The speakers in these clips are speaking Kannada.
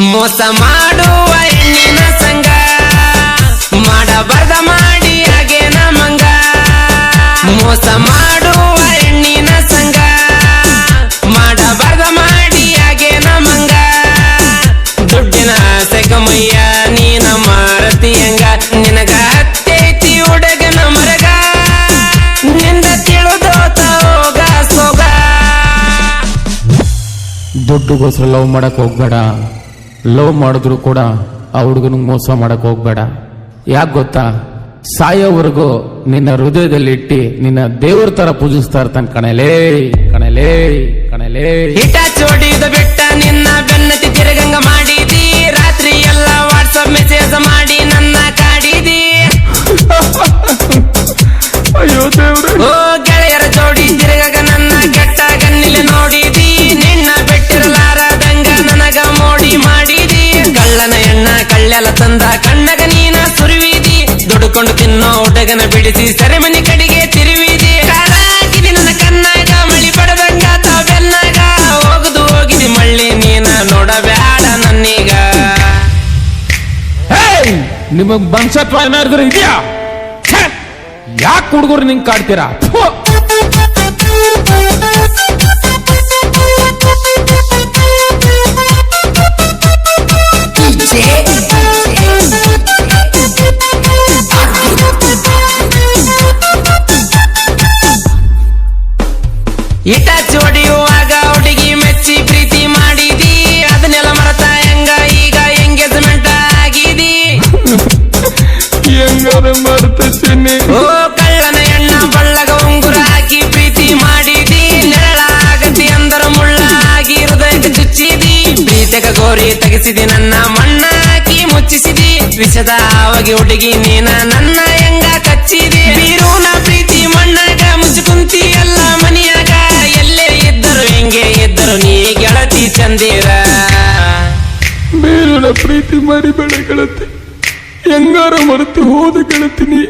ಮೋಸ ಮಾಡುವ ಹೆಣ್ಣಿನ ಸಂಗ ಮಾಡಬಾರ್ದ ಮಾಡಿ ಹಾಗೆ ನಮಂಗ. ಮೋಸ ಮಾಡುವ ಹೆಣ್ಣಿನ ಸಂಗ ಮಾಡಬಾರ್ದ ಮಾಡಿ ಹಾಗೆ ನಮಂಗ. ದುಡ್ಡಿನ ಸೆಗಮಯ್ಯ ನೀನ ಮಾರತಿಯಂಗ ನಿನಗ ಸೋಗ. ದುಡ್ಡುಗೋಸ್ಕರ ಲವ್ ಮಾಡಕ್ ಹೋಗ್ಬೇಡ. ಲವ್ ಮಾಡಿದ್ರು ಕೂಡ ಆ ಹುಡುಗನಿಗೆ ಮೋಸ ಮಾಡಕ್ ಹೋಗ್ಬೇಡ. ಯಾಕೆ ಗೊತ್ತಾ? ಸಾಯೋವರೆಗೂ ನಿನ್ನ ಹೃದಯದಲ್ಲಿ ಇಟ್ಟಿ ನಿನ್ನ ದೇವ್ರ ತರ ಪೂಜಿಸ್ತಾ ಇರ್ತಾನೆ ಕಣಲೇ ಕಣಲೇ ಕಣಲೇ ಹಿಟ ಎಣ್ಣ ತಂದ ಕಣ್ಣಗ ನೀನ ಸುರುವಿದಿ. ದುಡುಕೊಂಡು ತಿನ್ನೋ ಹುಡುಗನ ಬಿಡಿಸಿ ಸೆರೆಮನಿ ಕಡೆಗೆ ತಿರುವಿದಿ. ಕಾಲಾಗಿದಿ ನನ್ನ ಕಣ್ಣಾಗ, ಮಳಿ ಪಡೆದಂಗ ತಾವೆಲ್ಲಾಗ ಹೋಗುದು ಹೋಗಿದಿ ಮಳ್ಳಿ ನೀನ ನೋಡಬೇಡ ನನ್ನೀಗ! ನಿಮಗ್ ಬಂಶತ್ವ ಏನಾದ್ರು ಇದೆಯಾ? ಯಾಕೆ ಹುಡುಗರು ನಿಂಗೆ ಕಾಡ್ತೀರಾ ಗೋರಿ ತೆಗೆಸಿದಿ ನನ್ನ ಮಣ್ಣಾಕಿ ಮುಚ್ಚಿಸಿದಿ. ವಿಷದ ಆವಾಗಿ ಹುಡುಗಿ ನೀನ ನನ್ನ ಹೆಂಗ ಕಚ್ಚಿದಿ? ಬೀರೂನ ಪ್ರೀತಿ ಮಣ್ಣಾಗ ಮುಚ್ಚಿ ಕುಂತಿ ಎಲ್ಲ ಮನಿಯಾಗ. ಎಲ್ಲೇ ಇದ್ದರು ಹೆಂಗೆ ಇದ್ದರು ನೀ ಗೆಳತಿ ಚಂದಿರ. ಬೇರೂನ ಪ್ರೀತಿ ಮರಿಬೇಡ ಗೆಳತಿ. ಹೆಂಗಾರ ಮರೆತು ಹೋದ ಹುಡುಗಿ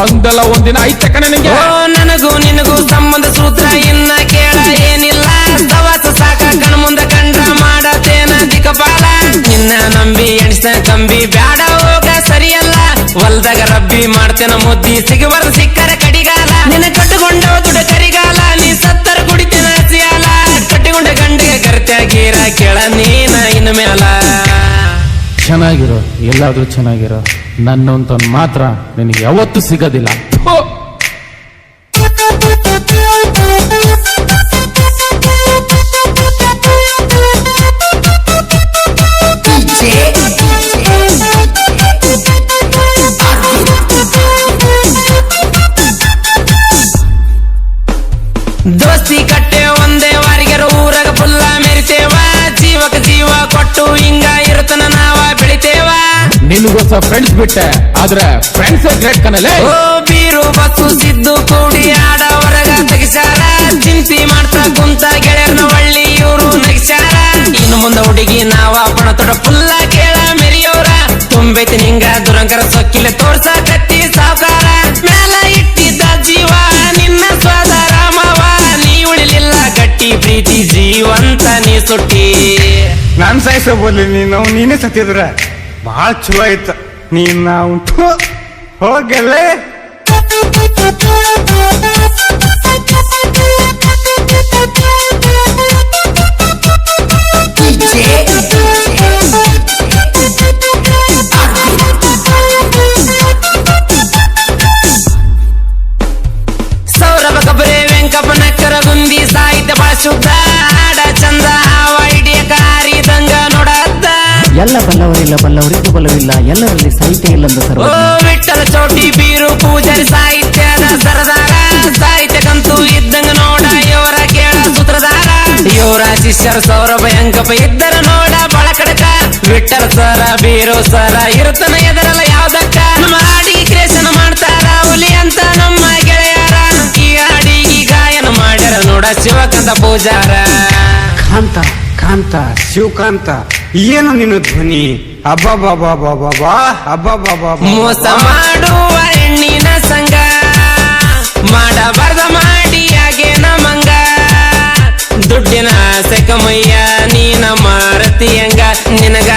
ಒಂದಲ್ಲ ಒಂದಿನ ಐತೆ ಕಣೆ ನಿಂಗೆ. ಓ ನನಗೂ ನಿನಗೂ ಸಂಬಂಧ ಸೂತ್ರ ಇನ್ನ ಕೇಳ ಏನಿಲ್ಲ. ಸವಾಸ ಸಾಕ ಕಣ ಮುಂದ ಕಂಡ್ರ ಮಾಡತೇನ ದಿಕಪಾಲ ನಿನ್ನ ನಂಬಿ ಎಣಿಸ ಕಂಬಿ ಬ್ಯಾಡ ಹೋಗ ಸರಿಯಲ್ಲ. ಹೊಲ್ದಾಗ ರಬ್ಬಿ ಮಾಡ್ತೇನ ಮುದ್ದಿ ಸಿಗುವರ ಸಿಕ್ಕರ ಕಡಿಗಾಲ. ನಿನ್ನ ಕಟ್ಟುಕೊಂಡ ದುಡ ಕರಿಗಾಲ ನೀ ಸತ್ತರ ಕುಡಿತೇನ ಸಿಯಾಲ ಕಟ್ಟಿಕೊಂಡ ಗಂಡಿಗೆ ಗರ್ತ್ಯಾಗೀರ ಕೇಳ ನೀನ ಇನ್ನು ಮೇಲ ಚೆನ್ನಾಗಿರೋ ಎಲ್ಲಾದ್ರೂ ಚೆನ್ನಾಗಿರೋ ನನ್ನಂತ ಮಾತ್ರ ನಿನಗೆ ಯಾವತ್ತೂ ಸಿಗೋದಿಲ್ಲ. ಫ್ರೆಂಡ್ಸ್ ಬಿಟ್ಟೆ ಆದ್ರೆ ಫ್ರೆಂಡ್ಸ್ ಗ್ರೇಟ್ ಕನಲೆ ಓ ಬೀರು ಬಸ್ಸು ಸಿದ್ದು ಕೂಡಿ ಆಡ ಹೊರಗ ತೆಗಿಸಾರ ಚಿಂತಿ ಮಾಡ್ತಾ ಕುಂತ ಗೆಳೆಯರ್ನ ಒಳ್ಳಿ ಇವರು ನಗಿಸಾರ ಇನ್ನು ಮುಂದೆ ಹುಡುಗಿ ನಾವ ಪಣ ತೊಡ ಫುಲ್ಲ ಕೇಳ ಮೆರಿಯೋರ ತುಂಬೈತಿ ನಿಂಗ ದುರಂಕರ ಸೊಕ್ಕಿಲೆ ತೋರ್ಸ ಕತ್ತಿ ಸಾವುಕಾರ. ಮ್ಯಾಲ ಇಟ್ಟಿದ್ದ ಜೀವ ನಿನ್ನ ಸ್ವಾದ ರಾಮವ. ನೀ ಉಳಿಲಿಲ್ಲ ಗಟ್ಟಿ ಪ್ರೀತಿ ಜೀವಂತ ನೀ ಸುಟ್ಟಿ. ನಾನ್ ಸಾಯಿಸಬೋಲಿ ನೀನು ನೀನೇ ಸತ್ತಿದ್ರ ಬಹಳ ಚಲೋ ಆಯ್ತ. ನೀನ್ ನಾವು ಹೋಗಲ್ಲೇ ಬಲ್ಲವರಿಗೂ ಬಲವಿಲ್ಲ. ಎಲ್ಲರಲ್ಲಿ ಸಾಹಿತ್ಯ ಇಲ್ಲಂದ ಸರ್ವ ವಿಠಲ ಚೌಟಿ ಬೀರು ಪೂಜಾರಿ ಸಾಹಿತ್ಯ ಸರದಾರ. ಸಾಹಿತ್ಯಕ್ಕಂತೂ ಇದ್ದಂಗ ನೋಡ ಇವರ ಕೇಳ ಸೂತ್ರಧಾರ. ಇವರ ಶಿಷ್ಯರ ಸೌರಭ ಅಂಕಪ ಇದ್ದರ ನೋಡ ಬಳ ಕಡಕ. ವಿಠಲ ಸರ ಬೀರು ಸರ ಇರುತ್ತನ ಎದರಲ್ಲ ಯಾವ್ದಕ್ಕ? ನಮ್ಮ ಹಾಡಿ ಕ್ರೇಷನ್ ಮಾಡ್ತಾರ ಹುಲಿ ಅಂತ ನಮ್ಮ ಗೆಳೆಯರ. ಈ ಗಾಯನ ಮಾಡ್ಯಾರ ನೋಡ ಶಿವಕಂತ ಪೂಜಾರ. ಕಾಂತ ಕಾಂತ ಶಿವಕಾಂತ. ಏನು ನಿನ್ನ ಧ್ವನಿ? ಅಬ್ಬಾಬಾಬಾಬಾಬಾ ಅಬ್ಬಾಬಾಬಾ ಮೋಸ ಮಾಡುವ ಹೆಣ್ಣಿನ ಸಂಗ ಮಾಡಬಾರ್ದ ಮಾಡಿ ಹಾಗೆ ನಮಂಗ. ದುಡ್ಡಿನ ಸೆಕಮಯ್ಯ ನೀನ ಮಾರತಿಯಂಗ ನಿನಗ